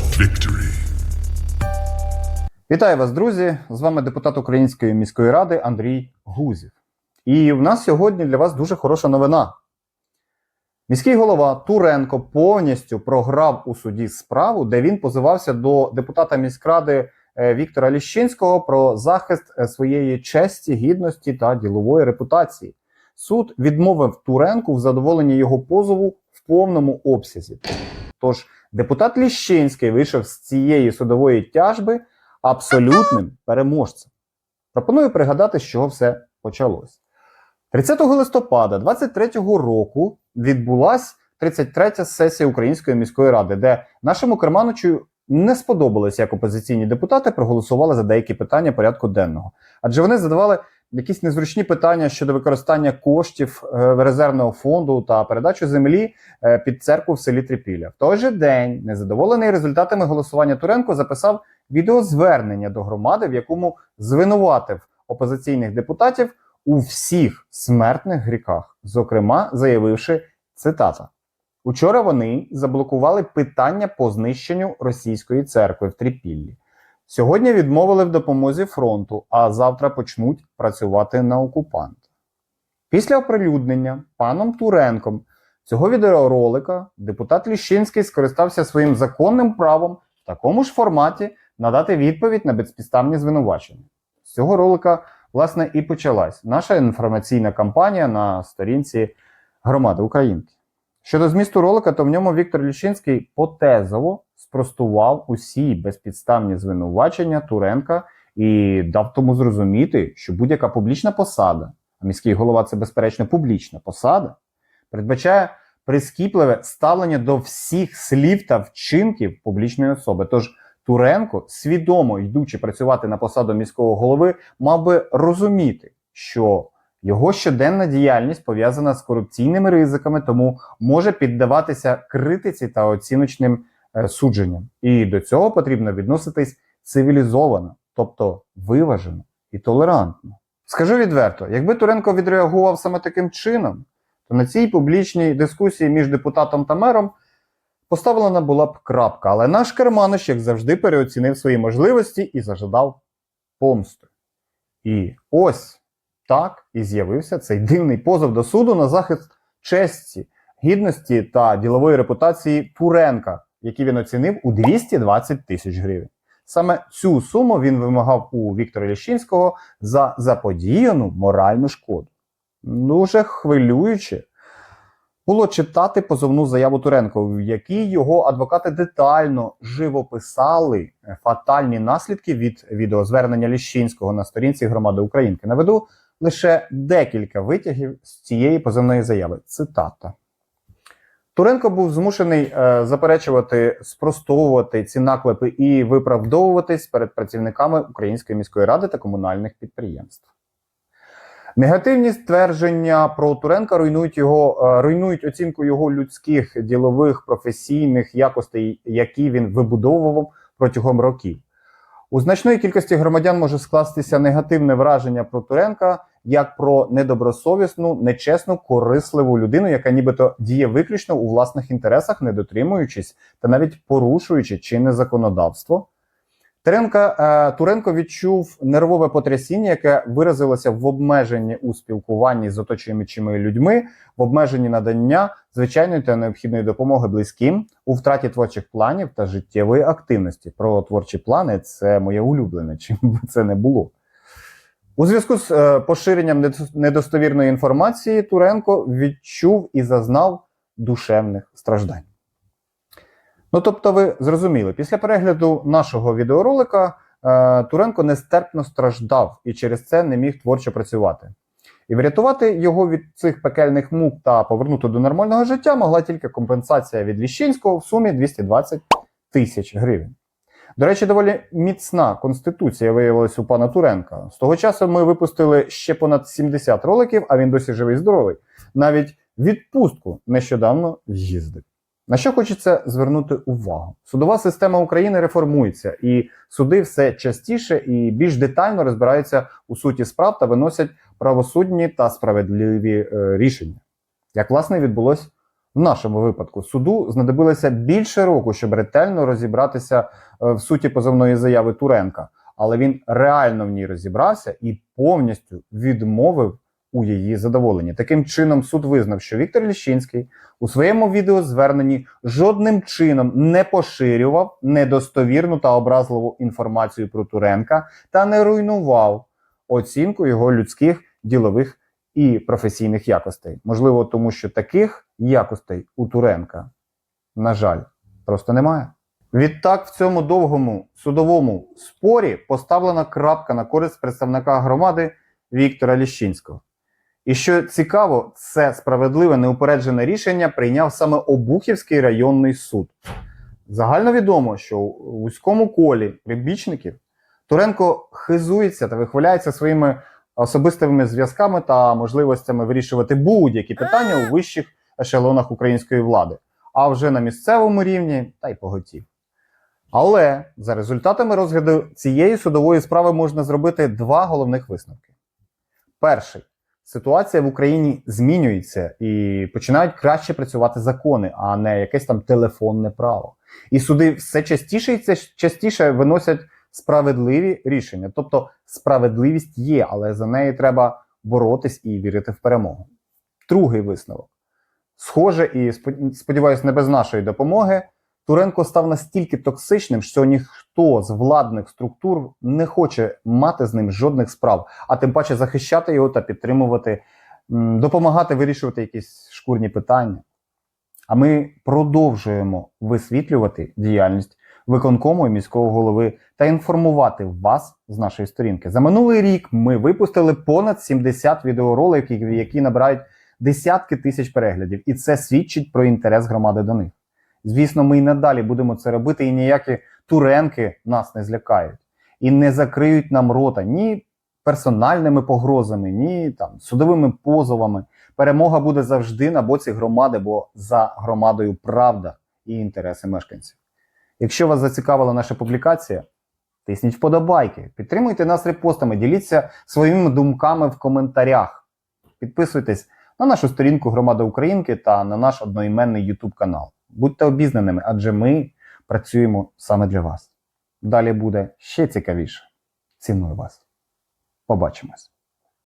victory. Вітаю вас, друзі! З вами депутат Української міської ради Андрій Гузів. І в нас сьогодні для вас дуже хороша новина. Міський голова Туренко повністю програв у суді справу, де він позивався до депутата міськради е, Віктора Ліщинського про захист е, своєї честі, гідності та ділової репутації. Суд відмовив Туренку в задоволенні його позову в повному обсязі. Тож депутат Ліщинський вийшов з цієї судової тяжби абсолютним переможцем. Пропоную пригадати, з чого все почалось. 30 листопада 23-го року відбулась 33-я сесія Української міської ради, де нашому Керманичу не сподобалось, як опозиційні депутати проголосували за деякі питання порядку денного. Адже вони задавали якісь незручні питання щодо використання коштів е, резервного фонду та передачу землі е, під церкву в селі Трипілля. В той же день, незадоволений результатами голосування Туренко записав відеозвернення до громади, в якому звинуватив опозиційних депутатів у всіх смертних гріхах, зокрема, заявивши цитата. Учора вони заблокували питання по знищенню російської церкви в Трипіллі. Сьогодні відмовили в допомозі фронту, а завтра почнуть працювати на окупанта. Після оприлюднення паном Туренком цього відеоролика депутат Ліщинський скористався своїм законним правом в такому ж форматі надати відповідь на безпідставні звинувачення. З цього ролика, власне, і почалась наша інформаційна кампанія на сторінці громади Українки. Щодо змісту ролика, то в ньому Віктор Ліщинський потезово спростував усі безпідставні звинувачення Туренка і дав тому зрозуміти, що будь-яка публічна посада, а міський голова це безперечно публічна посада, передбачає прискіпливе ставлення до всіх слів та вчинків публічної особи. Тож Туренко, свідомо йдучи працювати на посаду міського голови, мав би розуміти, що його щоденна діяльність пов'язана з корупційними ризиками, тому може піддаватися критиці та оціночним е, судженням. І до цього потрібно відноситись цивілізовано, тобто виважено і толерантно. Скажу відверто, якби Туренко відреагував саме таким чином, то на цій публічній дискусії між депутатом та мером поставлена була б крапка. Але наш Керманич, як завжди, переоцінив свої можливості і зажадав помсти. І ось так і з'явився цей дивний позов до суду на захист честі, гідності та ділової репутації Туренка, який він оцінив у 220 тисяч гривень. Саме цю суму він вимагав у Віктора Ліщинського за заподіяну моральну шкоду. Дуже хвилююче було читати позовну заяву Туренко, в якій його адвокати детально живописали фатальні наслідки від відеозвернення Ліщинського на сторінці громади Українки. Наведу лише декілька витягів з цієї позовної заяви. Цитата. Туренко був змушений е, заперечувати, спростовувати ці наклепи і виправдовуватись перед працівниками Української міської ради та комунальних підприємств. Негативні ствердження про Туренка руйнують його, е, руйнують оцінку його людських, ділових, професійних якостей, які він вибудовував протягом років. У значної кількості громадян може скластися негативне враження про Туренка як про недобросовісну, нечесну, корисливу людину, яка нібито діє виключно у власних інтересах, не дотримуючись та навіть порушуючи чинне законодавство. Туренка, е, Туренко відчув нервове потрясіння, яке виразилося в обмеженні у спілкуванні з оточуючими людьми, в обмеженні надання звичайної та необхідної допомоги близьким, у втраті творчих планів та життєвої активності. Про творчі плани це моє улюблене, чим би це не було. У зв'язку з е, поширенням недостовірної інформації Туренко відчув і зазнав душевних страждань. Ну, тобто, ви зрозуміли, після перегляду нашого відеоролика е, Туренко нестерпно страждав і через це не міг творчо працювати. І врятувати його від цих пекельних мук та повернути до нормального життя могла тільки компенсація від Ліщинського в сумі 220 тисяч гривень. До речі, доволі міцна конституція виявилась у пана Туренка. З того часу ми випустили ще понад 70 роликів, а він досі живий здоровий. Навіть відпустку нещодавно з'їздив. На що хочеться звернути увагу? Судова система України реформується, і суди все частіше і більш детально розбираються у суті справ та виносять правосудні та справедливі е, рішення. Як власне відбулось В нашому випадку суду знадобилося більше року, щоб ретельно розібратися е, в суті позовної заяви Туренка, але він реально в ній розібрався і повністю відмовив у її задоволенні. Таким чином, суд визнав, що Віктор Ліщинський у своєму відеозверненні жодним чином не поширював недостовірну та образливу інформацію про Туренка та не руйнував оцінку його людських ділових і професійних якостей. Можливо, тому що таких якостей у Туренка, на жаль, просто немає. Відтак, в цьому довгому судовому спорі поставлена крапка на користь представника громади Віктора Ліщинського. І що цікаво, це справедливе неупереджене рішення прийняв саме Обухівський районний суд. Загально відомо, що у вузькому колі прибічників Туренко хизується та вихваляється своїми особистими зв'язками та можливостями вирішувати будь-які питання у вищих ешелонах української влади, а вже на місцевому рівні та й поготів. Але за результатами розгляду цієї судової справи можна зробити два головних висновки. Перший ситуація в Україні змінюється і починають краще працювати закони, а не якесь там телефонне право. І суди все частіше і це частіше виносять справедливі рішення. Тобто справедливість є, але за неї треба боротись і вірити в перемогу. Другий висновок. Схоже, і спод- сподіваюсь, не без нашої допомоги. Туренко став настільки токсичним, що ніхто з владних структур не хоче мати з ним жодних справ, а тим паче захищати його та підтримувати, допомагати вирішувати якісь шкурні питання. А ми продовжуємо висвітлювати діяльність виконкому і міського голови та інформувати вас з нашої сторінки. За минулий рік ми випустили понад 70 відеороликів, які набирають десятки тисяч переглядів, і це свідчить про інтерес громади до них. Звісно, ми і надалі будемо це робити, і ніякі туренки нас не злякають і не закриють нам рота ні персональними погрозами, ні там судовими позовами. Перемога буде завжди на боці громади, бо за громадою правда і інтереси мешканців. Якщо вас зацікавила наша публікація, тисніть вподобайки, підтримуйте нас репостами, діліться своїми думками в коментарях. Підписуйтесь на нашу сторінку Громада Українки та на наш одноіменний YouTube канал. Будьте обізнаними, адже ми працюємо саме для вас. Далі буде ще цікавіше. Ціную вас. Побачимось.